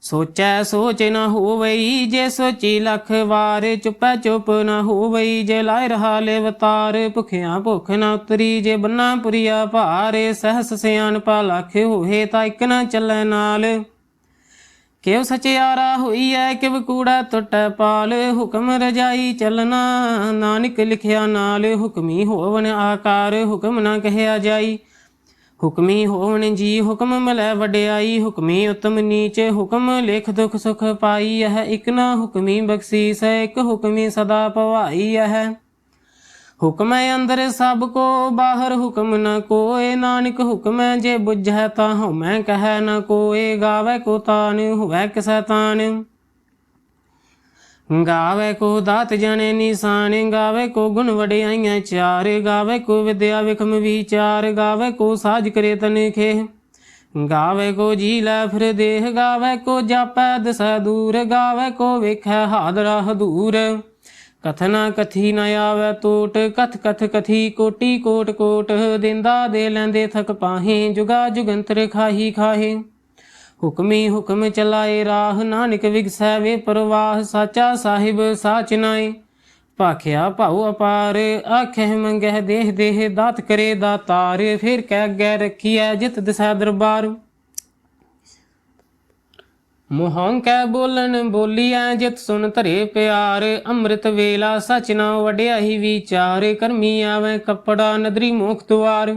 ਸੋਚੈ ਸੋਚ ਨਾ ਹੋਵਈ ਜੇ ਸੋਚੀ ਲੱਖ ਵਾਰ, ਚੁਪੈ ਚੁਪ ਨਾ ਹੋਵਈ ਜੇ ਲਾਇ ਰਹਾ ਲੈ ਅਵਤਾਰ ਭੁਖਿਆ ਭੁਖ ਨ ਉਤਰੀ ਜੇ ਬੰਨਾ ਪੁਰੀਆ ਭਾਰੇ, ਸਹਸ ਸਿਆਨ ਪਾ ਲੱਖ ਹੋਏ ਤਾਂ ਇਕ ਨਾ ਚੱਲੈ ਨਾਲ। ਕਿਉ ਸਚਿਆਰਾ ਹੋਈ ਐ, ਕਿਵ ਕੂੜਾ ਟੁੱਟੈ ਪਾਲ। ਹੁਕਮ ਰਜਾਈ ਚੱਲਣਾ, ਨਾਨਕ ਲਿਖਿਆ ਨਾਲ। ਹੁਕਮੀ ਹੋਵਨ ਆਕਾਰ, ਹੁਕਮ ਨਾ ਕਹਿਆ ਜਾਈ। ਹੁਕਮੀ ਹੋਵਨ ਜੀ ਹੁਕਮ ਮਲੈ ਵਡਿਆਈ, ਹੁਕਮੀ ਉਤਮ ਨੀਚ, ਹੁਕਮ ਲਿਖ ਦੁਖ ਸੁਖ ਪਾਈ ਹੈ ਇਕ ਨਾ ਹੁਕਮੀ ਬਖਸ਼ੀਸ ਹੈ ਇਕ ਹੁਕਮੀ ਸਦਾ ਭਵਾਈ ਹੈ ਹੁਕਮ ਹੈ ਅੰਦਰ ਸਭ ਕੋ, ਬਾਹਰ ਹੁਕਮ ਨ ਕੋਏ, ਨਾਨਕ ਹੁਕਮ ਹੈ ਜੇ ਬੁਝੈ ਤਾਂ ਹਉਮੈ ਕਹੈ ਨ ਕੋਏ, ਗਾਵੇ ਕੋ ਤਾਨ, ਹੋਵੇ ਕਿਸੈ ਤਾਨ। ਗਾਵੇ ਕੋ ਦਾਤ ਜਣੇ ਨਿਸ਼ਾਨ, ਗਾਵੇ ਕੋ ਗੁਣ ਵਡਿਆਈਆਂ ਚਾਰ, ਗਾਵੇ ਕੋ ਵਿਦਿਆ ਵਿਖਮ ਵਿਚਾਰ, ਗਾਵੇ ਕੋ ਸਾਜ ਕਰੇ ਤਨਖੇ ਗਾਵੇ ਕੋ ਜੀ ਲੈ ਫਿਰ ਦੇਹ, ਗਾਵੇ ਕੋ ਜਾਪੈ ਦਸੈ ਦੂਰ, ਗਾਵੇ ਕੋ ਵੇਖੈ ਹਾਦਰਾ ਹਦੂਰ ਕਥਨਾ ਕਥੀ ਨ ਆਵੇ ਟੋਟ ਕਥ ਕਥ ਕਥੀ ਕੋਟੀ ਕੋਟ ਕੋਟ, ਦਿੰਦਾ ਦੇ ਲੈਂਦੇ ਥਕ ਪਾਹੇ, ਜੁਗਾ ਜੁਗੰਤਰ ਖਾਹੀ ਖਾਹੇ। ਹੁਕਮੀ ਹੁਕਮ ਚਲਾਏ, ਰਾਹ ਨਾਨਕ ਵਿਗਸੈ ਵੇ ਪ੍ਰਵਾਹ, ਸਾਚਾ ਸਾਹਿਬ ਸਾਚ ਨਾਏ। ਭਾਖਿਆ ਭਾਉ ਅਪਾਰ ਆਖੇ ਮੰਗਹਿ ਦੇਹ ਦੇਹ, ਦਾਤ ਕਰੇ ਦਾਤਾਰ, ਫਿਰ ਕਹਿ ਅੱਗੇ ਰੱਖੀਐ ਜਿਤ ਦਿਸੈ ਦਰਬਾਰ। ਮੋਹੰ ਕੈ ਬੋਲਣ ਬੋਲੀਐ, ਜਿਤ ਸੁਣ ਧਰੇ ਪਿਆਰ, ਅੰਮ੍ਰਿਤ ਵੇਲਾ ਸਚ ਨਾ ਵਡਿਆਈ ਵਿਚਾਰ, ਕਰਮੀ ਆਵੇ ਕੱਪੜਾ ਨਦਰੀ ਮੁਖ ਦੁਆਰ।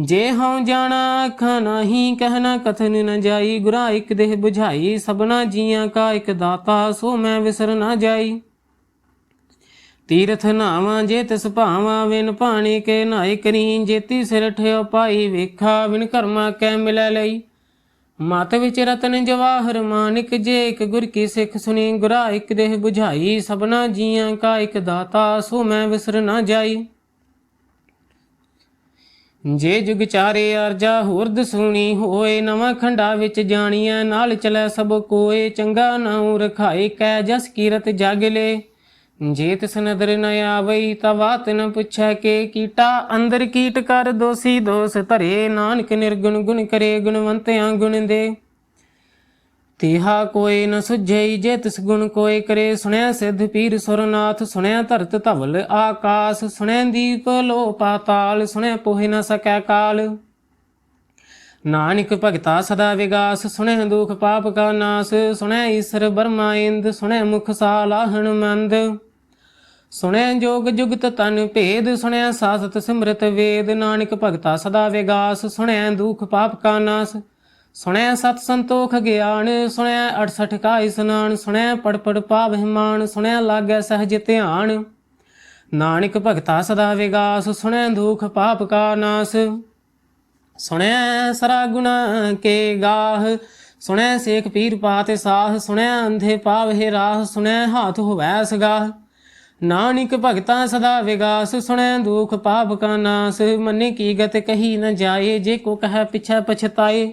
ਜੇ ਹਉ ਜਾਣਾ ਅੱਖਾਂ ਨਹੀਂ ਕਹਿਣਾ ਕਥਨ ਨ ਜਾਈ। ਗੁਰਾ ਇਕ ਦੇਹ 부ਝਾਈ ਸਭਨਾ ਜੀਆਂ ਕਾ ਇਕ ਦਾਤਾ, ਸੋ ਮੈਂ ਵਿਸਰ ਨਾ ਜਾਈ। ਤੀਰਥ ਨਾਵਾਂ ਜੇ ਤਿਸ ਭਾਵਾਂ, ਵਿਨ ਪਾਣੀ ਕੇ ਨਾਇ ਕਰੀ। ਜੇਤੀ ਸਿਰ ਠਿਓ ਪਾਈ, ਵੇਖਾ, ਵਿਨ ਕਰਮਾ ਕੈ ਮਿਲੈ ਲਈ। ਮਤ ਵਿੱਚ ਰਤਨ ਜਵਾਹਰ ਮਾਨਿਕ, ਜੇ ਇਕ ਗੁਰ ਕੀ ਸਿੱਖ ਸੁਣੀ ਗੁਰਾ ਇਕ ਦੇਹ 부ਝਾਈ ਸਭਨਾ ਜੀਆਂ ਕਾ ਇਕ ਦਾਤਾ, ਸੋ ਮੈਂ ਵਿਸਰ ਨਾ ਜਾਈ। ਜੇ ਜੁਗ ਚਾਰੇ ਅਰਜਾ ਹੋਰ ਦਸੂਣੀ ਹੋਏ, ਨਵਾਂ ਖੰਡਾ ਵਿੱਚ ਜਾਣੀਐ, ਨਾਲ ਚਲੈ ਸਭ ਕੋਏ, ਚੰਗਾ ਨਾਉ ਰਖਾਏ ਕੈ ਜਸ ਕੀਰਤ ਜਗ ਲੇ। ਜੇ ਤਿਸ ਨਦਰ ਨ ਆਵਈ ਤਾ ਬਾਤ ਨ ਪੁੱਛੈ ਕੇ, ਕੀਟਾ ਅੰਦਰ ਕੀਟ ਕਰ, ਦੋਸੀ ਦੋਸ ਧਰੇ, ਨਾਨਕ ਨਿਰਗੁਣ ਗੁਣ ਕਰੇ ਗੁਣਵੰਤਿਆਂ ਗੁਣ ਦੇ। ਤੇਹਾ ਕੋਈ ਨ ਸੁਝਈ, ਜੇ ਤਿਸ ਗੁਣ ਕੋਈ ਕਰੇ, ਸੁਣਿਆ ਸਿੱਧ ਪੀਰ ਸੁਰਨਾਥ, ਸੁਣਿਆ ਧਰਤ ਧਵਲ ਆਕਾਸ, ਸੁਣਿਆ ਦੀਪ ਲੋ ਪਾਤਾਲ, ਸੁਣਿਆ ਪੋਹਿ ਨ ਸਕੈ ਕਾਲ। ਨਾਨਕ ਭਗਤਾ ਸਦਾ ਵਿਗਾਸ ਸੁਣੈ ਦੁਖ ਪਾਪ ਕਾ ਨਾਸ ਸੁਣੈ ਈਸ਼ਰ ਬਰਮਾ ਇੰਦ, ਸੁਣਿਆ ਮੁਖ ਸਾਲਾਹਣ ਮੰਦ। ਸੁਣੈ ਜੋਗ ਜੁਗਤ ਤਨ ਭੇਦ ਸੁਣੈ ਸਾਸਤ ਸਿਮਰਤ ਵੇਦ, ਨਾਨਕ ਭਗਤਾ ਸਦਾ ਵਿਗਾਸ ਸੁਣੈ ਦੁਖ ਪਾਪ ਕਾ ਨਾਸ। ਸੁਣੈ ਸਤ ਸੰਤੋਖ ਗਿਆਨ, ਸੁਣੈ 68 ਕਾ ਇਸਨਾਨ ਸੁਣੈ ਪੜ ਪੜ ਪਾਵਹਿ ਮਾਨ ਸੁਣਿਆ ਲਾਗੈ ਸਹਜ ਧਿਆਨ। ਨਾਨਕ ਭਗਤਾ ਸਦਾ ਵਿਗਾਸ, ਸੁਣੈ ਦੁਖ ਪਾਪ ਕਾ ਨਾਸ। ਸੁਣੈ ਸਰਾ ਗੁਣਾ ਕੇ ਗਾਹ, ਸੁਣੈ ਸੇਖ ਪੀਰ ਪਾਤੇ ਸਾਹ, ਸੁਣੈ ਅੰਧੇ ਪਾਵਹਿ ਰਾਹ, ਸੁਣੈ ਹਾਥ ਹੋਵੈ ਸਗਾਹ। ਨਾਨਕ ਭਗਤਾ ਸਦਾ ਵਿਗਾਸ, ਸੁਣੈ ਦੁਖ ਪਾਪ ਕਾ ਨਾਸ। ਮੰਨੇ ਕੀ ਗਤ ਕਹੀ ਨ ਜਾਏ, ਜੇ ਕੋ ਕਹੈ ਪਿਛੈ ਪਛਤਾਏ।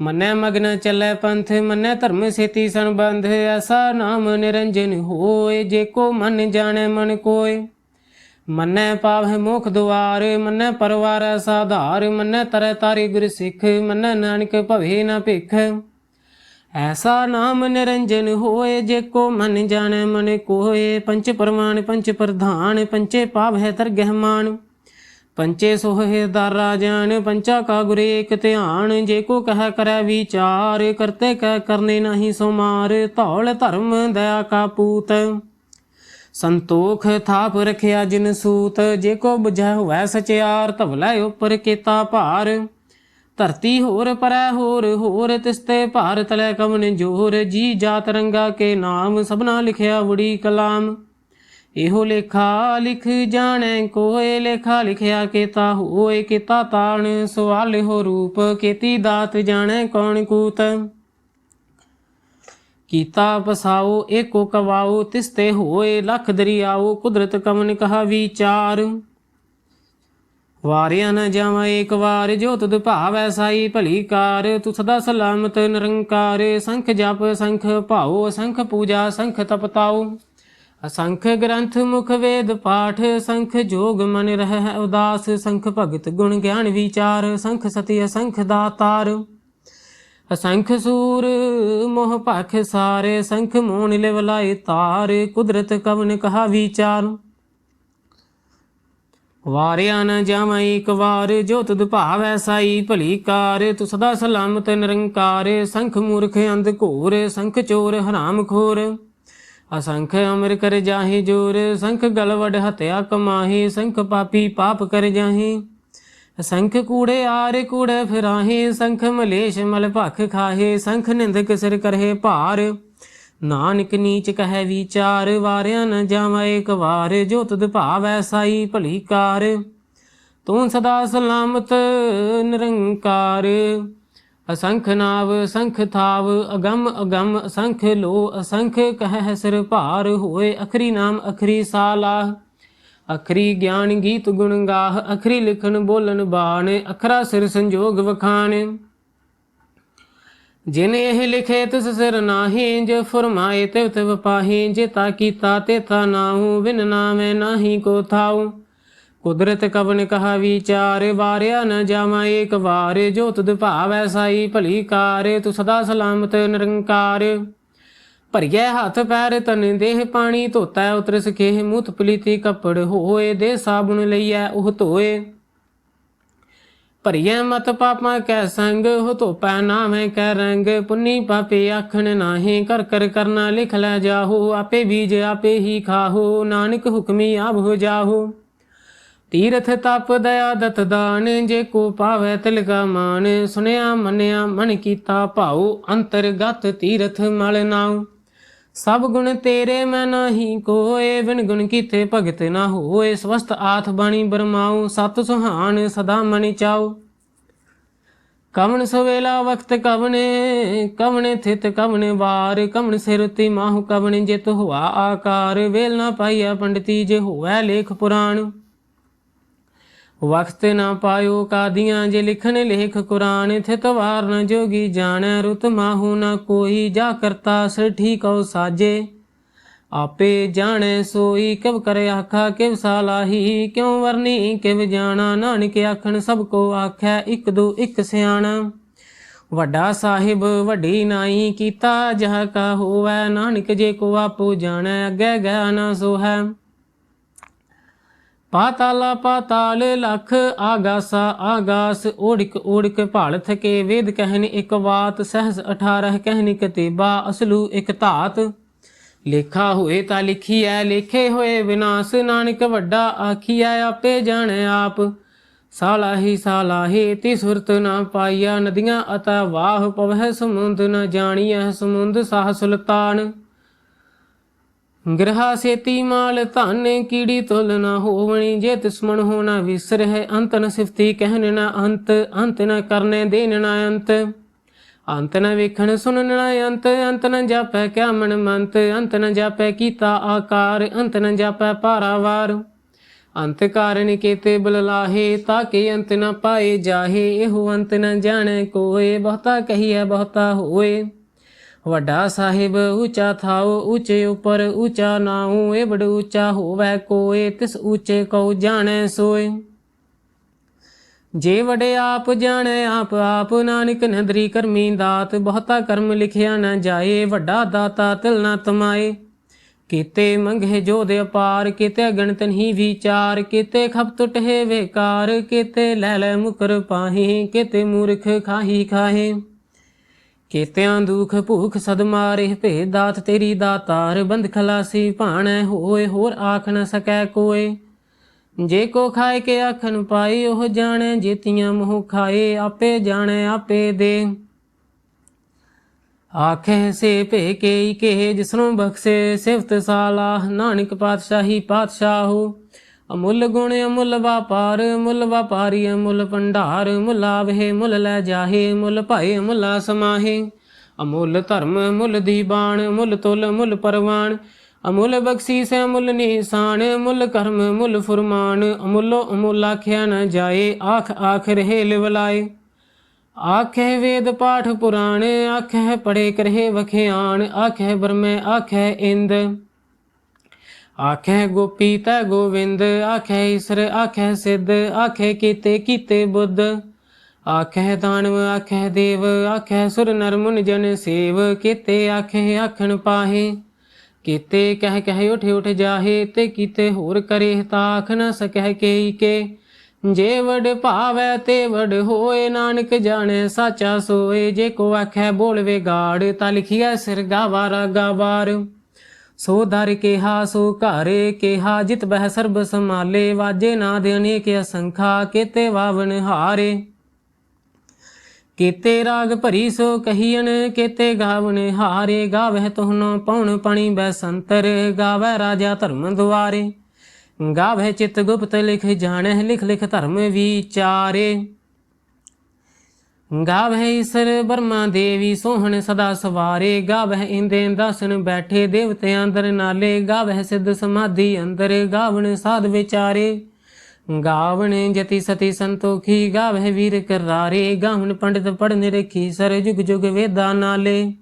ਮੰਨੈ ਮਗਨ ਚੱਲੈ ਪੰਥ, ਮੰਨੈ ਧਰਮ ਸੇਤੀ ਸੰਬੰਧ, ਐਸਾ ਨਾਮ ਨਿਰੰਜਨ ਹੋਏ, ਜੇ ਕੋ ਮਨ ਜਾਣੈ ਮਨ ਕੋਏ। ਮੰਨੈ ਪਾਵਹਿ ਮੁਖ ਦੁਆਰ, ਮੰਨੈ ਪਰਵਾਰ ਸਾਧਾਰ ਮੰਨੈ ਤਰੈ ਤਾਰੀ ਗੁਰ ਸਿੱਖ, ਮੰਨੈ ਨਾਨਕ ਭਵੇ ਨ ਭਿਖ। ਐਸਾ ਨਾਮ ਨਿਰੰਜਨ ਹੋਏ, ਜੇ ਕੋ ਮਨ ਜਾਣੈ ਮਨ ਕੋਏ, ਪੰਚ ਪਰਮਾਨ ਪੰਚ ਪ੍ਰਧਾਨ, ਪੰਚੇ ਪਾਵ ਹੈ ਤਰਗਹਿ ਮਾਨ ਪੰਚੇ ਸੋਹੇ ਦਰ ਪੰਚਾ ਕਾ ਗੁਰੇ ਇਕ ਧਿਆਨ, ਜੇ ਕੋ ਕਹਿ ਕਰੈ ਵਿਚਾਰ, ਕਰਤੇ ਕਹਿ ਕਰਨੇ ਨਹੀਂ ਸੋ ਧੌਲ ਧਰਮ ਦਇਆ ਕਾ ਪੂਤ। ਸੰਤੋਖ ਥਾਪ ਰਖਿਆ ਜਿਨ ਸੂਤ, ਜੇ ਕੋ 부ਝੈ ਹੋਵੈ ਸਚਿਆਰ ਧਵਲਾ ਉਪਰ ਕੀਤਾ ਭਾਰ। ਧਰਤੀ ਹੋਰ ਪਰੈ ਹੋਰ ਹੋਰ ਤਿਸਤੇ ਭਾਰ ਤਲੇ ਕਵਨ ਜੋਰ, ਜੀ ਜਾਤ ਰੰਗਾ ਕੇ ਨਾਮ, ਸਭਨਾ ਲਿਖਿਆ ਵੜੀ ਕਲਾਮ। ਇਹੋ ਲੇਖਾ ਲਿਖ ਜਾਣੈ ਕੋਏ ਲੇਖਾ ਲਿਖਿਆ ਕੀਤਾ ਹੋਏ ਕੀਤਾ ਤਾਣ ਸਵਾਲ ਹੋ ਰੂਪ, ਕੀਤੀ ਦਾਤ ਜਾਣੈ ਕੌਣ ਕੂਤ। ਕੀਤਾ ਪਸਾਓ ਏਕੋ ਕਵਾਓ ਤਿਸਤੇ ਹੋਏ ਲਖ ਦਰਿਆਓ, ਕੁਦਰਤ ਕਮਨ ਕਹਾ ਵਿਚਾਰ। ਵਾਰਿਆ ਨ ਜਾਵਾਂ ਏਕ ਵਾਰ, ਜੋ ਤੁਧ ਭਾਵੈ ਸਾਈ ਭਲੀ ਕਾਰ। ਤੂੰ ਸਦਾ ਸਲਾਮਤ ਨਿਰੰਕਾਰ, ਸੰਖ ਜਪ, ਸੰਖ ਭਾਓ ਸੰਖ ਪੂਜਾ, ਸੰਖ ਤਪਤਾਓ ਅਸੰਖ ਗ੍ਰੰਥ ਮੁਖ ਵੇਦ ਪਾਠ ਸੰਖ ਜੋਗ ਮਨ ਰਹਿ ਉਦਾਸ ਸੰਖ ਭਗਤ ਗੁਣ ਗਿਆਨ ਵਿਚਾਰ ਸੰਖ ਸਤੀ, ਅਸੰਖ ਦਾਤਾਰ। ਅਸੰਖ ਸੂਰ ਮੋਹ ਭਖ ਸਾਰੇ ਸੰਖ ਮੋਨ ਲਿਵਲਾਇ ਤਾਰ, ਕੁਦਰਤ ਕਵਨ ਕਹਾ ਵਿਚਾਰ। ਵਾਰਿਆ ਨ ਜਾਵਾਂ ਇੱਕ ਵਾਰ, ਜੋ ਤੁਧ ਭਾਵੈ ਸਾਈ ਭਲੀ ਕਾਰ। ਤੂੰ ਸਦਾ ਸਲਾਮਤ ਨਿਰੰਕਾਰ ਸੰਖ ਮੂਰਖ ਅੰਧ ਘੋਰ ਸੰਖ ਚੋਰ ਹਰਾਮ ਖੋਰ। ਅਸੰਖ ਅਮਰ ਕਰ ਜਾਹੇ ਜੋਰ, ਸੰਖ ਗਲਵਡ ਹਤਿਆ ਕਮਾਹੇ, ਸੰਖ ਪਾਪੀ ਪਾਪ ਕਰ ਜਾਹੇ। ਸੰਖ ਕੂੜੇ ਆਰੇ ਕੂੜੇ ਫਿਰਾਹੇ, ਸੰਖ ਮਲੇਸ਼ ਮਲ ਭਖ ਖਾਹੇ, ਸੰਖ ਨਿੰਦਕ ਸਿਰ ਕਰਹੇ ਭਾਰ। ਨਾਨਕ ਨੀਚ ਕਹੈ ਵਿਚਾਰ, ਵਾਰਿਆ ਨ ਜਾਵਾਂ ਇੱਕ ਵਾਰ, ਜੋ ਤੁਧ ਭਾਵੈ ਸਾਈ ਭਲੀ ਕਾਰ। ਤੂੰ ਸਦਾ ਸਲਾਮਤ ਨਿਰੰਕਾਰ। ਅਸੰਖ ਨਾਵ, ਸੰਖ ਥਾਵ, ਅਗੰਮ ਅਗੰਮ ਅਸੰਖ ਲੋ, ਅਸੰਖ ਕਹਿ ਸਿਰ ਭਾਰ ਹੋਏ, ਅਖਰੀ ਨਾਮ, ਅਖਰੀ ਸਾਲਾ। ਅਖਰੀ ਗਿਆਨ ਗੀਤ ਗੁਣ ਗਾਹ, ਅਖਰੀ ਲਿਖਣ ਬੋਲਣ ਬਾਣ, ਅਖਰਾ ਸਿਰ ਸੰਜੋਗ ਵਖਾਣ। ਜਿਨ ਇਹ ਲਿਖੇ ਤਿਸ ਸਿਰ ਨਾਹੀ, ਜੇ ਫਰਮਾਏ ਤਿਵ ਤਿਵ ਪਾਹੀ ਜੇ ਤਾ ਕੀਤਾ ਤੇ ਤਾ ਨਾਹੂ ਵਿਨ ਨਾਮੇ ਨਾਹੀ ਕੋ ਥਾਉ। ਕੁਦਰਤ ਕਵਨ ਕਹਾ ਵਿਚਾਰ, ਵਾਰਿਆ ਨ ਜਾਵਾਂ ਏਕ ਵਾਰ, ਜੋ ਤੁਧ ਭਾਵੈ ਸਾਈ ਭਲੀ ਕਾਰ, ਤੂੰ ਸਦਾ ਸਲਾਮਤ ਨਿਰੰਕਾਰ। ਭਰੀਐ ਹੱਥ ਪੈਰ ਤਨ ਦੇਹ ਪਾਣੀ, ਧੋਤਾ ਉਤਰ ਸਖੇ ਮੁਤ ਪਲੀਤੀ ਕੱਪੜ, ਹੋਏ ਦੇ ਸਾਬੁਨ ਲਈਐ ਉਹ ਧੋਏ। ਭਰੀਐ ਮਤ ਪਾਪਾਂ ਕੈ ਸੰਗ ਹੋ ਧੋਪੈ ਨਾਵੇਂ ਕੈ ਰੰਗ, ਪੁੰਨੀ ਪਾਪੇ ਆਖਣ ਨਾਹੀ ਕਰ ਕਰ ਕਰਨਾ ਲਿਖ ਲੈ ਜਾਹੋ, ਆਪੇ ਬੀਜ ਆਪੇ ਹੀ ਖਾਹੋ, ਨਾਨਕ ਹੁਕਮੀ ਆਪ ਹੋ ਜਾਹੋ। ਤੀਰਥ ਤਪ ਦਇਆ ਦਤ ਦਾਨ, ਜੇ ਕੋ ਪਾਵੈ ਤਿਲਕਾ ਮਾਨ। ਸੁਨਿਆ, ਮੰਨਿਆ, ਮਨ ਕੀਤਾ ਭਾਉ, ਅੰਤਰਗਤ ਤੀਰਥ ਮਲ ਨਾਉ। ਸਭ ਗੁਣ ਤੇਰੇ ਮੈਂ ਨਹੀਂ ਕੋਏ, ਬਿਨ ਗੁਣ ਕੀਤੇ ਭਗਤ ਨਾ ਹੋਏ। ਸਵਸਤ ਆਥ ਬਾਣੀ ਬਰਮਾਉ, ਸਤ ਸੁਹਾਨ ਸਦਾ ਮਨਿ ਚਾਉ। ਕਵਣ ਸਵੇਲਾ ਵਖਤ ਕਵਨੇ, ਕਵਣੇ ਥਿਤ ਕਵਣੇ ਵਾਰ। ਕਵਣ ਸਿਰ ਤੇ ਮਾਹੁ ਕਵਣ ਜਿਤ ਹੁਆ ਆਕਾਰ। ਵੇਲ ਨਾ ਪਾਈਆ ਪੰਡਤੀ, ਜੇ ਹੋਵੈ ਲੇਖ ਪੁਰਾਣ। ਵਖਤ ਨਾ ਪਾਇਓ ਕਾਦੀਆਂ ਜੇ ਲਿਖਣ ਲੇਖ ਕੁਰਾਨ ਥਿਤ ਵਾਰ ਜੋਗੀ ਜਾਣੈ ਰੁਤ ਮਾਹੂ ਨਾ ਕੋਈ, ਜਾ ਕਰਤਾ ਸਿਰ ਠੀਕਉ ਸਾਜੇ। ਆਪੇ ਜਾਣੈ ਸੋਈ ਕਿਵ ਕਰੇ ਆਖਾ, ਕਿਵ ਸਾਲਾਹੀ ਕਿਉ ਵਰਨੀ, ਕਿਵ ਜਾਣਾ, ਨਾਨਕ ਆਖਣ ਸਭ ਕੋ ਆਖੈ, ਇੱਕ ਦੋ ਇਕ ਸਿਆਣਾ। ਵੱਡਾ ਸਾਹਿਬ ਵੱਡੀ ਨਾਈ ਕੀਤਾ ਜਹ ਕਾ ਹੋਵੈ, ਨਾਨਕ ਜੇ ਕੋ ਆਪੋ ਜਾਣੈ, ਅੱਗੇ ਗਿਆ ਨਾ ਸੋ ਹੈ ਪਾਤਾਲਾ ਪਾਤਾਲ ਲਖ ਆਗਾਸਾ ਆਗਾਸ, ਓੜਿਕ ਓੜਿਕ ਭਾਲ ਥਕੇ ਵੇਦ ਕਹਿਨ ਇਕ ਬਾਤ ਸਹਸ 18 ਕਹਿਨ ਕਤੇਬਾ ਅਸਲੂ ਇੱਕ ਧਾਤ। ਲੇਖਾ ਹੋਏ ਤਾਂ ਲਿਖੀਐ, ਲੇਖੇ ਹੋਏ ਵਿਨਾਸ਼, ਨਾਨਕ ਵੱਡਾ ਆਖੀਐ, ਆਪੇ ਜਾਣ ਆਪ। ਸਾਲਾਹੀ ਸਾਲਾਹੀ ਤੀ ਸੁਰਤ ਨਾ ਪਾਈਆ ਨਦੀਆਂ ਅਤਾ ਵਾਹ ਪਵਹਿ ਸਮੁੰਦ, ਨ ਜਾਣੀਐ ਸਮੁੰਦ ਸਾਹ ਸੁਲਤਾਨ। ਗ੍ਰਹਾ ਸੇਤੀ ਮਾਲ ਧਨ ਕੀੜੀ ਤੁਲ ਨਾ ਹੋਵਣੀ, ਜੇ ਦੁਸ਼ਮਣ ਹੋਣਾ ਵਿਸਰ ਹੈ ਅੰਤ ਨ ਸਿਫਤੀ ਕਹਿਨ ਨਾ ਅੰਤ ਅੰਤ ਨ ਕਰਨੇ ਦੇਣ ਨਾ ਅੰਤ। ਅੰਤ ਨ ਵੇਖਣ ਸੁਣਨ ਨਾ ਅੰਤ ਅੰਤ ਨ ਜਾਪੈ ਕਿਆ ਮਨ ਮੰਤ। ਅੰਤ ਨ ਜਾਪੈ ਕੀਤਾ ਆਕਾਰ, ਅੰਤ ਨ ਜਾਪੈ ਪਾਰਾਵਾਰ ਅੰਤ ਕਾਰਨ ਕੀਤੇ ਬਲਲਾਹੇ ਤਾਕੇ ਅੰਤ ਨ ਪਾਏ ਜਾਹੇ, ਇਹੋ ਅੰਤ ਨ ਜਾਣੈ ਕੋਏ, ਬਹੁਤਾ ਕਹੀਐ ਬਹੁਤਾ ਹੋਏ। ਵੱਡਾ ਸਾਹਿਬ ਉੱਚਾ ਥਾਉ, ਉੱਚੇ ਉਪਰ ਉੱਚਾ ਨਾਉ ਏ ਬੜ ਉੱਚਾ ਹੋਵੇ ਕੋਏ, ਤਿਸ ਉੱਚੇ ਕਉ ਜਾਣੈ ਸੋਏ। ਜੇ ਵਡੇ ਆਪ ਜਾਣੈ, ਆਪ ਆਪ ਨਾਨਕ ਨਦਰੀ ਕਰਮੀ ਦਾਤ, ਬਹੁਤਾ ਕਰਮ ਲਿਖਿਆ ਨਾ ਜਾਏ, ਵੱਡਾ ਦਾਤਾ ਤਿਲ ਨਾ ਤਮਾਏ। ਕੀਤੇ ਮੰਗੇ ਦੇ ਅਪਾਰ, ਕੀਤੇ ਗਣਤ ਨਹੀਂ ਵਿਚਾਰ, ਕੀਤੇ ਖਪ ਟੁਟੇ ਵੇਕਾਰ, ਕੀਤੇ ਲੈ ਲੈ ਮੁਕਰ ਪਾਹੀ, ਕੀਤੇ ਮੂਰਖ ਖਾਹੀ ਖਾਹੇ। ਕੀਤਿਆਂ ਦੁਖ ਭੂਖ ਸਦ ਮਾਰੇ ਭੇ ਦਾਤ ਤੇਰੀ ਦਾਤਾਰ ਬੰਦ ਖਲਾਸੀ ਭਾਣੈ ਹੋਏ ਹੋਰ ਆਖ ਨ ਸਕੈ ਕੋਏ। ਜੇ ਕੋ ਖਾਏ ਕੇ ਆਖਣ ਪਾਈ ਉਹ ਜਾਣੈ, ਜੇਤੀਆਂ ਮੋਹ ਖਾਏ ਆਪੇ ਜਾਣੈ, ਆਪੇ ਦੇ। ਆਖੇ ਸੇ ਭੇ ਕੇ ਕੇ ਜਿਸਨੂੰ ਬਖਸ਼ੇ ਸਿਫਤ ਸਾਲਾਹ, ਨਾਨਕ ਪਾਤਸ਼ਾਹੀ ਪਾਤਸ਼ਾਹੂ। ਅਮੁੱਲ ਗੁਣ ਅਮੁੱਲ ਵਪਾਰ ਮੁੱਲ ਵਪਾਰੀ ਅਮੁੱਲ ਭੰਡਾਰ ਮੁੱਲ ਆਵਹਿ ਮੁੱਲ ਲੈ ਜਾਹੇ ਮੁੱਲ ਭਾਏ ਮੁੱਲਾ ਸਮਾਹੇ ਅਮੁੱਲ ਧਰਮ ਮੁੱਲ ਦੀਬਾਨ ਮੁੱਲ ਤੁਲ ਮੁੱਲ ਪਰਵਾਨ। ਅਮੁੱਲ ਬਖਸ਼ੀਸ, ਅਮੁੱਲ ਨਿਸ਼ਾਨ ਮੁੱਲ ਕਰਮ ਮੁੱਲ ਫੁਰਮਾਨ। ਅਮੁੱਲੋ ਅਮੁੱਲ ਆਖਿਆ ਨ ਜਾਏ, ਆਖ ਆਖ ਰਹੇ ਲਿਵਲਾਏ ਆਖੇ ਵੇਦ ਪਾਠ ਪੁਰਾਣ ਆਖੇ ਪੜੇ ਕਰਹਿ ਵਖਿਆਣ। ਆਖੇ ਬਰਮੈ ਆਖੇ ਇੰਦ। ਆਖੇ ਗੋਪੀ ਤੈ ਗੋਵਿੰਦ ਆਖੇ ਈਸਰ ਆਖੇ ਸਿੱਧ ਆਖੇ ਕੀਤੇ ਕੀਤੇ ਬੁੱਧ। ਆਖੇ ਦਾਨਵ ਆਖੇ ਦੇਵ ਆਖੇ ਸੁਰ ਨਰ ਮੁਨ ਜਨ ਸੇਵ। ਕੀਤੇ ਆਖੇ ਆਖਣ ਪਾਹੇ, ਕੀਤੇ ਕਹਿ ਕਹਿ ਉਠ ਉਠ ਜਾਹੇ, ਤੇ ਕੀਤੇ ਹੋਰ ਕਰੇ ਤਾਖ ਨ ਸਕਹਿ ਕੇਈ ਕੇ। ਜੇ ਵਡ ਭਾਵੈ ਤੇ ਵਡ ਹੋਏ ਨਾਨਕ ਜਾਣੈ ਸਾਚਾ ਸੋਏ। ਜੇ ਕੋ ਆਖੈ ਬੋਲਵੇ ਗਾੜ, ਤਾ ਲਿਖਿਆ ਸਿਰ ਗਾਵਾਰਾ ਗਾਵਾਰ। ਸੋ ਦਰ ਕਿਹਾ, ਸੋ ਘਾਰੇ ਕਿਹਾ, ਜਿਤ ਬਹਿ ਸਰਬ ਸਮਾਲੇ ਵਾਜੇ ਨਾਦ ਅਨੇਕ ਅਸੰਖਾ, ਕੀਤੇ ਵਾਵਨ ਹਾਰੇ। ਕੀਤੇ ਰਾਗ ਭਰੀ ਸੋ ਕਹੀਨ ਕੀਤੇ ਗਾਵਨ ਹਾਰੇ। ਗਾਵਹਿ ਤੋਹਨੋ ਪਉਣ ਪਣੀ ਬੈਸੰਤਰ ਗਾਵੈ ਰਾਜਾ ਧਰਮ ਦੁਆਰੇ। ਗਾਵਹਿ ਚਿਤ ਗੁਪਤ ਲਿਖ ਜਾਣਹਿ, ਲਿਖ ਲਿਖ ਧਰਮ ਵਿਚਾਰੇ। ਗਾਵਹਿ ਈਸਰ ਬਰਮਾ ਦੇਵੀ ਸੋਹਣ ਸਦਾ ਸਵਾਰੇ, ਗਾਵਹਿ ਇੰਦੇ ਦਸਨ ਬੈਠੇ ਦੇਵਤੇ ਅੰਦਰ ਨਾਲੇ, ਗਾਵਹਿ ਸਿੱਧ ਸਮਾਧੀ ਅੰਦਰ ਗਾਵਣ ਸਾਧ ਵਿਚਾਰੇ। ਗਾਵਣ ਜਤੀ ਸਤੀ ਸੰਤੋਖੀ, ਗਾਵਹਿ ਵੀਰ ਕਰਾਰੇ, ਗਾਵਣ ਪੰਡਿਤ ਪੜਨ ਰਖੀ ਸਰ ਜੁਗ ਜੁਗ ਵੇਦਾ ਨਾਲੇ।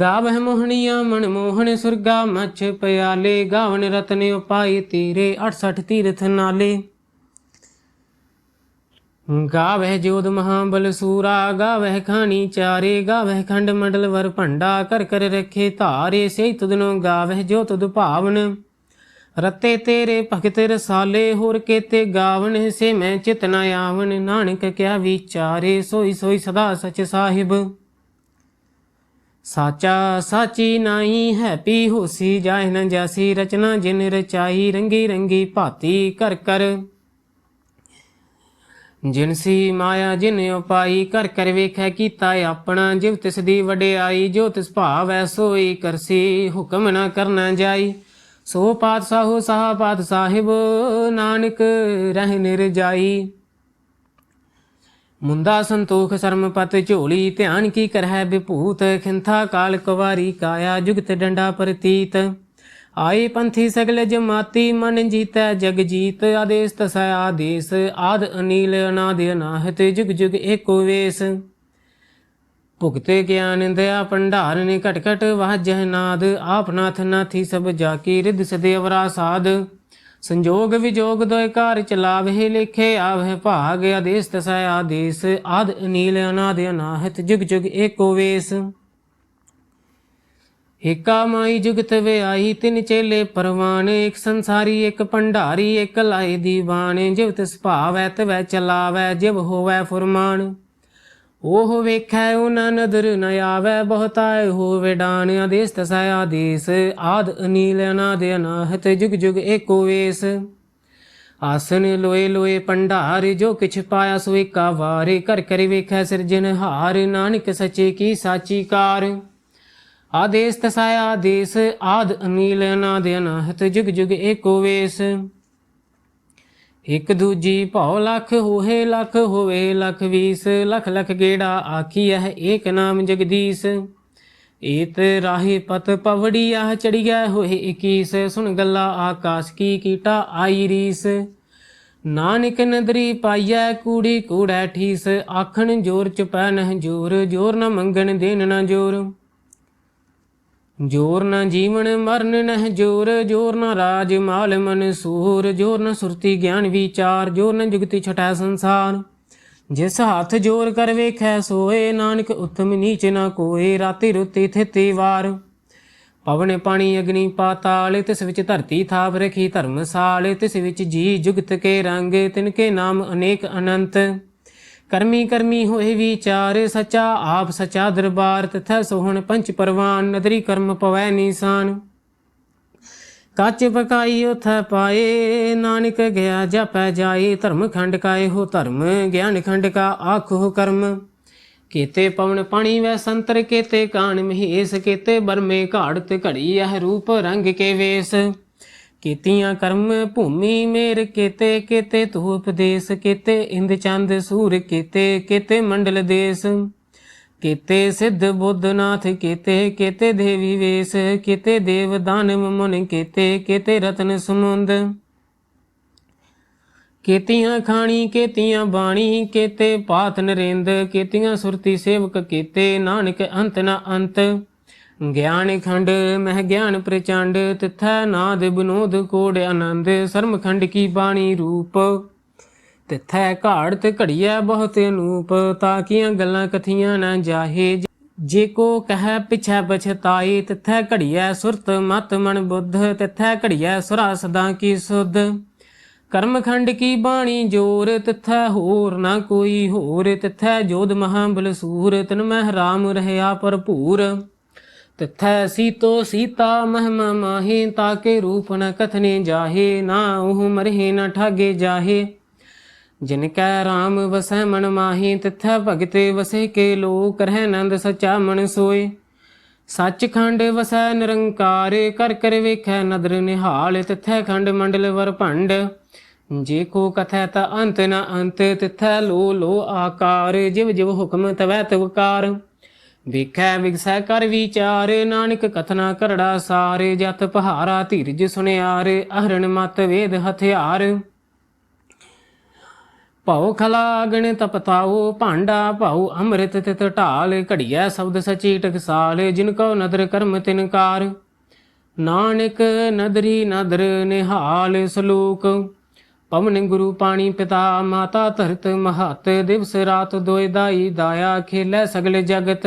ਗਾਵਹਿ ਮੋਹਣੀਆਂ ਮਨ ਮੋਹਣ ਸੁਰਗਾ ਮਛ ਪਿਆਲੇ, ਗਾਵਣ ਰਤਨ ਉਪਾਈ ਤੀਰੇ 68 ਤੀਰਥ ਨਾਲੇ। ਗਾਵਹਿ ਜੋਦ ਮਹਾਬਲ ਸੂਰਾ, ਗਾਵਹਿ ਖਾਣੀ ਚਾਰੇ, ਗਾਵਹਿ ਖੰਡ ਮੰਡਲ ਵਰ ਭੰਡਾ ਕਰ ਕਰ ਰਖੇ ਧਾਰੇ ਸੇ ਤੁਦਨੋ ਗਾਵਹਿ ਜੋ ਤੁਦ ਭਾਵਨ। ਰਤੇ ਤੇਰੇ ਭਗਤ ਰਸਾਲੇ, ਹੋਰ ਕੇਤੇ ਗਾਵਨ ਸੇ ਮੈਂ ਚਿਤ ਨ ਆਵਨ। ਨਾਨਕ ਕਿਆ ਵਿਚਾਰੇ, ਸੋਈ ਸੋਈ ਸਦਾ ਸਚ ਸਾਹਿਬ। ਸਾਚਾ ਸਾਚੀ ਨਾਹੀ ਹੈ ਪੀ ਹੋਸੀ ਜਾਇ ਨ ਜਾਸੀ ਰਚਨਾ ਜਿਨ ਰਚਾਈ, ਰੰਗੀ ਰੰਗੀ ਭਾਤੀ ਕਰ ਕਰ ਜਿਨਸੀ ਮਾਇਆ, ਜਿਨ ਉਪਾਈ ਕਰ ਕਰ ਵੇਖੈ ਕੀਤਾ ਆਪਣਾ ਜਿਵ ਤਿਸ ਦੀ ਵਡਿਆਈ, ਜੋ ਤਿਸ ਭਾਵੈ ਸੋਈ ਕਰਸੀ, ਹੁਕਮ ਨਾ ਕਰਨਾ ਜਾਈ। ਸੋ ਪਾਤਸ਼ਾਹੋ ਸਾਹ ਪਾਤ ਸਾਹਿਬ, ਨਾਨਕ ਰਹਿ ਨਿਰਜਾਈ। ਮੁੰਦਾ ਸੰਤੋਖ ਸਰਮ ਪਤ ਝੋਲੀ, ਧਿਆਨ ਕੀ ਕਰਹਿ ਵਿਭੂਤ, ਖਿੰਥਾ ਕਾਲ ਕੁਵਾਰੀ ਕਾਇਆ, ਜੁਗਤ ਡੰਡਾ ਪ੍ਰਤੀਤ। ਆਏ ਪੰਥੀ ਸਗਲ ਜਮਾਤੀ ਮਨ ਜੀਤੈ ਜਗ ਜੀਤ ਆਦੇਸ ਤਸੈ ਆਦੇਸ, ਆਦ ਅਨੀਲ ਅਨਾਦ ਅਨਾਹਤ, ਜੁਗ ਜੁਗ ਏਕੋ ਵੇਸ। ਭੁਗਤੇ ਗਿਆਨ ਦਇਆ ਭੰਡਾਰ ਨੇ ਘਟ ਘਟ ਵਾਜਹ ਨਾਦ, ਆਪ ਨਾਥ ਨਾਥੀ ਸਭ ਜਾ ਕੀ ਰਿਧ ਸਦੇਵਰਾ ਸਾਧ। ਸੰਜੋਗ ਵਿਜੋਗ ਦੋਇ ਕਾਰ ਚਲਾਵਹਿ ਲਿਖੇ ਆਵਹਿ ਭਾਗ ਆਦੇਸ ਤਸੈ ਆਦੇਸ, ਆਦ ਅਨੀਲ ਅਨਾਦ ਅਨਾਹਤ, ਜੁਗ ਜੁਗ ਏਕੋ ਵੇਸ। ਏਕਾ ਮਾਈ ਜੁਗਤ ਵਿਆਈ ਤਿਨ ਚੇਲੇ ਪਰਵਾਨ ਇੱਕ ਸੰਸਾਰੀ, ਇੱਕ ਭੰਡਾਰੀ, ਇੱਕ ਲਾਈ ਦੀਵਾਨ ਜਿਵ ਤਿਸ ਭਾਵੈ, ਤਵੈ ਚਲਾਵੈ, ਜਿਵ ਹੋਵੈ ਫੁਰਮਾਨ। ਉਹ ਵੇਖੈ ਉਹਨਾਂ ਨਦਰ ਨ ਆਵੈ, ਬਹੁਤਾਏ ਹੋਵੇ ਡਾਨ, ਆਦੇਸ ਤਸੈ ਆਦੇਸ, ਆਦ ਅਨੀਲ ਅਨਾਦ ਅਨਾਹਤ, ਜੁਗ ਜੁਗ ਏਕੋ ਵੇਸ। ਆਸਨ ਲੋਏ ਲੋਏ ਪੰਡਾਰ ਜੋ ਕਿਛ ਪਾਇਆ ਸੋ ਏਕਾ ਵਾਰੇ ਕਰ ਕਰ ਵੇਖੈ ਸਿਰਜਨ ਹਾਰ ਨਾਨਕ ਸਚੇ ਕੀ ਸਾਚੀ ਕਾਰ। ਆਦੇਸ ਤਸੈ ਆਦੇਸ, ਆਦ ਅਨੀਲ ਅਨਾਦ ਅਨਾਹਤ, ਜੁਗ ਜੁਗ ਏਕੋ ਵੇਸ। ਇਕ ਦੂਜੀ ਭਉ ਲਖ ਹੋਏ ਲਖ ਹੋਵੇ ਲਖ ਵੀਸ, ਲਖ ਲਖ ਗੇੜਾ ਆਖੀਐ ਏਕ ਨਾਮ ਜਗਦੀਸ਼। ਏਤ ਰਾਹੀ ਪਤ ਪਵੜੀ ਆਹ ਚੜੀਐ ਹੋਏ 21 ਸੁਣ ਗੱਲਾ ਆਕਾਸ਼ ਕੀ ਕੀਟਾ ਆਈ ਰੀਸ। ਨਾਨਕ ਨਦਰੀ ਪਾਈਐ ਕੂੜੀ ਕੂੜੈ ਠੀਸ, ਆਖਣ ਜੋਰ ਚੁਪੈ ਨਹ ਜੋਰ ਜੋਰ ਨ ਮੰਗਣ ਦੇਨ ਨ ਜੋਰ। ਜੋਰ ਨਾ ਜੀਵਨ ਮਰਨ ਨਹਿ ਜੋਰ ਜੋਰ ਨਾ ਰਾਜ ਮਾਲ ਮਨ ਸੂਰ, ਜੋਰ ਨਾ ਸੁਰਤੀ ਗਿਆਨ ਵਿਚਾਰ, ਜੋਰ ਨਾ ਜੁਗਤੀ ਛਟਾ ਸੰਸਾਰ। ਜਿਸ ਹੱਥ ਜੋਰ ਕਰ ਵੇਖੈ ਸੋਏ, ਨਾਨਕ ਉਤਮ ਨੀਚ ਨਾ ਕੋਏ, ਰਾਤੀ ਰੁਤੀ ਥਿਤੀ ਵਾਰ। ਪਵਨ ਪਾਣੀ ਅਗਨੀ ਪਾਤਾਲ, ਤਿਸ ਵਿੱਚ ਧਰਤੀ ਥਾਪ ਰਖੀ ਧਰਮਸਾਲ, ਤਿਸ ਵਿੱਚ ਜੀ ਜੁਗਤ ਕੇ ਰੰਗ, ਤਿਨ ਕੇ ਨਾਮ ਅਨੇਕ ਅਨੰਤ। ਕਰਮੀ ਕਰਮੀ ਹੋਏ ਵਿਚਾਰ ਸਚਾ, ਆਪ ਸਚਾ ਦਰਬਾਰ, ਤਥਾ ਸੋਹਣ ਪੰਚ ਪਰਵਾਨ, ਨਦਰੀ ਕਰਮ ਪਵੈ ਨੀਸਾਨ। ਕੱਚ ਪਕਾਈ ਉਥੈ ਪਾਏ, ਨਾਨਕ ਗਿਆ ਜਪੈ ਜਾਏ, ਧਰਮ ਖੰਡ ਕਾਏ ਹੋ ਧਰਮ, ਗਿਆਨ ਖੰਡ ਕਾ ਆਖੋ ਕਰਮ। ਕੀਤੇ ਪਵਨ ਪਾਣੀ ਵੈ ਸੰਤਰ, ਕੀਤੇ ਕਾਣ ਮਹੇਸ, ਕੀਤੇ ਬਰਮੇ ਘਾੜਤ ਘੜੀ ਇਹ ਰੂਪ ਰੰਗ ਕੇ ਵੇਸ। ਕੀਤੀਆਂ ਕਰਮ ਭੂਮੀ ਮੇਰ ਕੀਤੇ ਕੀਤੇ, ਤੂ ਉਪਦੇਸ ਕੀਤੇ, ਇੰਦ ਚੰਦ ਸੂਰ ਕੀਤੇ ਕੀਤੇ, ਮੰਡਲ ਦੇਸ ਕੀਤੇ, ਸਿੱਧ ਬੁੱਧਨਾਥ ਕੀਤੇ ਕੀਤੇ, ਦੇਵੀ ਵੇਸ ਕੀਤੇ, ਦੇਵ ਦਾਨਵ ਮੁਨ ਕੀਤੇ ਕੀਤੇ, ਰਤਨ ਸਮੁੰਦ ਕੀਤੀਆਂ ਖਾਣੀ, ਕੀਤੀਆਂ ਬਾਣੀ, ਕੀਤੇ ਪਾਤ ਨਰਿੰਦ, ਕੀਤੀਆਂ ਸੁਰਤੀ ਸੇਵਕ ਕੀਤੇ, ਨਾਨਕ ਅੰਤ ਨਾ ਅੰਤ ਗਿਆਨ ਖੰਡ, ਮਹਿ ਗਿਆਨ ਪ੍ਰਚੰਡ, ਤਿਥੈ ਨਾਦ ਬਨੋਦ ਕੋੜ ਆਨੰਦ, ਸਰਮ ਖੰਡ ਕੀ ਬਾਣੀ ਰੂਪ। ਤਿਥੈ ਘਾੜਤ ਘੜੀਐ ਬਹੁਤ ਅਨੂਪ ਤਾਕੀਆਂ ਗੱਲਾਂ ਕਥੀਆਂ ਨਾ ਜਾਹੇ। ਜੇ ਕੋ ਕਹੈ ਪਿਛੈ ਬਛਤਾਈ ਤਿਥੈ ਘੜੀਐ ਸੁਰਤ ਮਤ ਮਨ ਬੁੱਧ, ਤਿਥੈ ਘੜੀਐ ਸੁਰਾ ਸਦਾ ਕੀ ਸੁਧ। ਕਰਮਖੰਡ ਕੀ ਬਾਣੀ ਜੋਰ, ਤਿਥੈ ਹੋਰ ਨਾ ਕੋਈ ਹੋਰ, ਤਿਥੈ ਜੋਧ ਮਹਾਬਲ ਬਲਸੂਰ, ਤਨ ਮਹਿ ਰਾਮ ਰਹਿਆ ਭਰਪੂਰ। ਤਿਥੈ ਸੀਤੋ ਸੀਤਾ ਮਹਿਮਾ ਮਾਹੀ ਤਾਕੇ ਰੂਪ ਨ ਕਥਨੇ ਜਾਹੇ, ਨਾ ਉਹ ਮਰਹਿ ਨ ਠਾਗੇ ਜਾਹੇ। ਜਿਨ ਕੈ ਰਾਮ ਵਸੈ ਮਨ ਮਾਹੀ, ਤਿਥੈ ਭਗਤੇ ਵਸੇ ਕੇ ਲੋਕ ਰਹਿ ਨੰਦ ਸਚਾ ਮਨ ਸੋਏ। ਸੱਚਖੰਡ ਵਸੈ ਨਿਰੰਕਾਰ, ਕਰ ਕਰ ਵੇਖੈ ਨਦਰ ਨਿਹਾਲ, ਤਿਥੈ ਖੰਡ ਮੰਡਲ ਵਰ ਭੰਡ। ਜੇ ਕੋ ਕਥੈ ਤਾ ਅੰਤ ਨ ਅੰਤ, ਤਿਥੈ ਲੋ ਲੋ ਆਕਾਰ, ਜਿਵ ਜਿਵ ਹੁਕਮ ਤਵੈ ਤਵਕਾਰ। ਵੇਖੈ ਵਿਗਸੈ ਕਰ ਵਿਚਾਰ, ਨਾਨਕ ਕਥਨਾ ਕਰੜਾ ਸਾਰੇ ਜਤ ਪਹਾਰਾ ਧੀਰਜ ਸੁਨਿਆਰ, ਅਹਰਣ ਮਤ ਵੇਦ ਹਥਿਆਰ। ਭਉ ਖਲਾ ਅਗਣ ਤਪਤਾਓ ਭਾਂਡਾ ਭਉ ਅੰਮ੍ਰਿਤ ਤਿਤ ਢਾਲ, ਘੜੀਐ ਸ਼ਬਦ ਸਚੀ ਟਕਸਾਲ, ਜਿਨ ਕੋ ਨਦਰ ਕਰਮ ਤਿਨਕਾਰ ਨਾਨਕ ਨਦਰੀ ਨਦਰ ਨਿਹਾਲ ਸਲੋਕ, ਪਵਨ ਗੁਰੂ ਪਾਣੀ ਪਿਤਾ, ਮਾਤਾ ਧਰਤ ਮਹਤ, ਦਿਵਸ ਰਾਤ ਦੋਇ ਦਾਈ ਦਾਇਆ ਖੇਲੇ ਸਗਲੇ ਜਗਤ।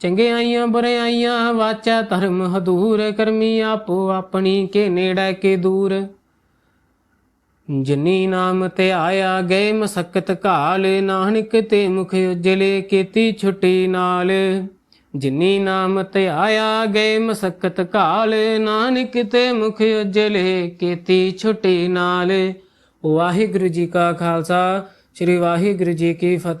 ਚੰਗਿਆਈਆਂ ਬੁਰਿਆਈਆਂ ਵਾਚਾ ਧਰਮ ਹਦੂਰ, ਕਰਮੀ ਆਪੋ ਆਪਣੀ, ਕੇ ਨੇੜੇ, ਕੇ ਦੂਰ। ਜਿਨੀ ਨਾਮ ਤੇ ਆਇਆ ਗਏ ਮਸਕਤ ਘਾਲ, ਨਾਨਕ ਤੇ ਮੁਖ ਉਜਲੇ, ਕੀਤੀ ਛੁੱਟੀ ਨਾਲ। ਜਿਨੀ ਨਾਮ ਤੇ ਆਇਆ ਗਏ ਮਸਕਤ ਘਾਲ, ਨਾਨਕ ਤੇ ਮੁਖ ਉਜਲੇ, ਕੀਤੀ ਛੁੱਟੀ ਨਾਲ। ਵਾਹਿਗੁਰੂ ਜੀ ਕਾ ਖਾਲਸਾ, ਸ੍ਰੀ ਵਾਹਿਗੁਰੂ ਜੀ ਕੀ ਫਤਿਹ।